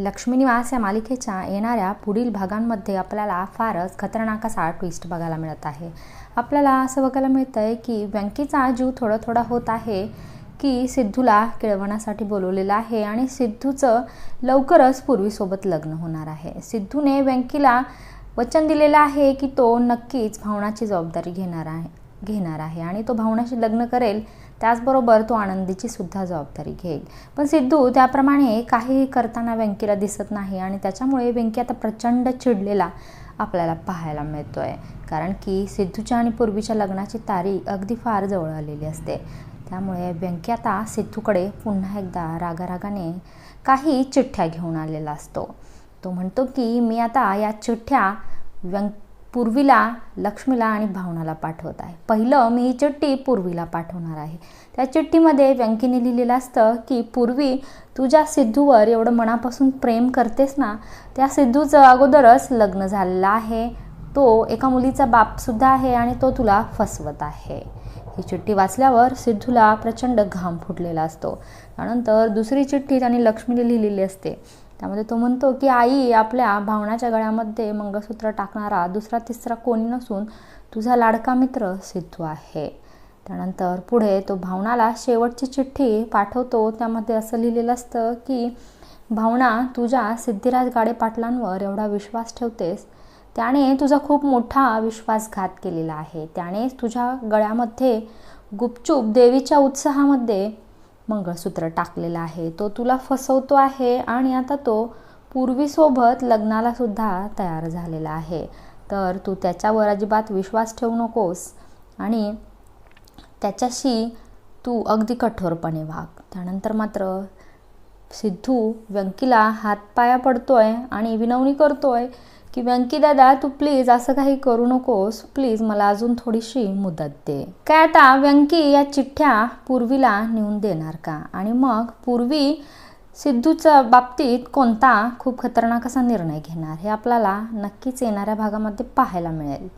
लक्ष्मी निवास या मालिकेच्या येणाऱ्या पुढील भागांमध्ये आपल्याला फारच खतरनाक असा ट्विस्ट बघायला मिळत आहे. आपल्याला असं बघायला मिळतं आहे की व्यंकीचा जीव थोडा थोडा होत आहे की सिद्धूला केळवण्यासाठी बोलवलेलं आहे आणि सिद्धूचं लवकरच पूर्वीसोबत लग्न होणार आहे. सिद्धूने व्यंकीला वचन दिलेलं आहे की तो नक्कीच भावनाची जबाबदारी घेणार आहे. घेणार आहे आणि तो भावनाशी लग्न करेल त्याचबरोबर तो आनंदीची सुद्धा जबाबदारी घेईल. पण सिद्धू त्याप्रमाणे काही करताना व्यंकीला दिसत नाही आणि त्याच्यामुळे व्यंकी आता प्रचंड चिडलेला आपल्याला पाहायला मिळतो आहे कारण की सिद्धूच्या आणि पूर्वीच्या लग्नाची तारीख अगदी फार जवळ आलेली असते. त्यामुळे व्यंकी आता सिद्धूकडे पुन्हा एकदा रागारागाने काही चिठ्ठ्या घेऊन आलेला असतो. तो म्हणतो की मी आता या चिठ्ठ्या व्यंक पूर्वीला लक्ष्मीला आणि भावनाला पाठवत आहे. पहिलं मी ही चिठ्ठी पूर्वीला पाठवणार आहे. त्या चिठ्ठीमध्ये व्यंकीने लिहिलेलं असतं की पूर्वी तुझ्या सिद्धूवर एवढं मनापासून प्रेम करतेस ना त्या सिद्धूचं अगोदरच लग्न झालेलं आहे. तो एका मुलीचा बापसुद्धा आहे आणि तो तुला फसवत आहे. ही चिठ्ठी वाचल्यावर सिद्धूला प्रचंड घाम फुटलेला असतो. त्यानंतर दुसरी चिठ्ठी त्याने लक्ष्मीने लिहिलेली असते. त्यामध्ये तो म्हणतो की आई आपल्या भावनाच्या गळ्यामध्ये मंगळसूत्र टाकणारा दुसरा तिसरा कोणी नसून तुझा लाडका मित्र सिद्धू आहे. त्यानंतर पुढे तो भावनाला शेवटची चिठ्ठी पाठवतो. त्यामध्ये असं लिहिलेलं असतं की भावना तुझ्या सिद्धिराज गाडे पाटलांवर एवढा विश्वास ठेवतेस. त्याने तुझा खूप मोठा विश्वासघात केलेला आहे. त्याने तुझ्या गळ्यामध्ये गुपचूप देवीच्या उत्साहामध्ये मंगळसूत्र टाकलेलं आहे. तो तुला फसवतो आहे आणि आता तो पूर्वीसोबत लग्नालासुद्धा तयार झालेला आहे. तर तू त्याच्यावर अजिबात विश्वास ठेवू नकोस आणि त्याच्याशी तू अगदी कठोरपणे वाग. त्यानंतर मात्र सिद्धू व्यंकीला हातपाया पडतोय आणि विनवणी करतोय की व्यंकी दादा तू प्लीज असं काही करू नकोस. प्लीज मला अजून थोडीशी मुदत दे. काय आता व्यंकी या चिठ्ठ्या पूर्वीला नेऊन देणार का? आणि मग पूर्वी सिद्धूच्या बाबतीत कोणता खूप खतरनाक असा निर्णय घेणार हे आपल्याला नक्कीच येणाऱ्या भागामध्ये पाहायला मिळेल.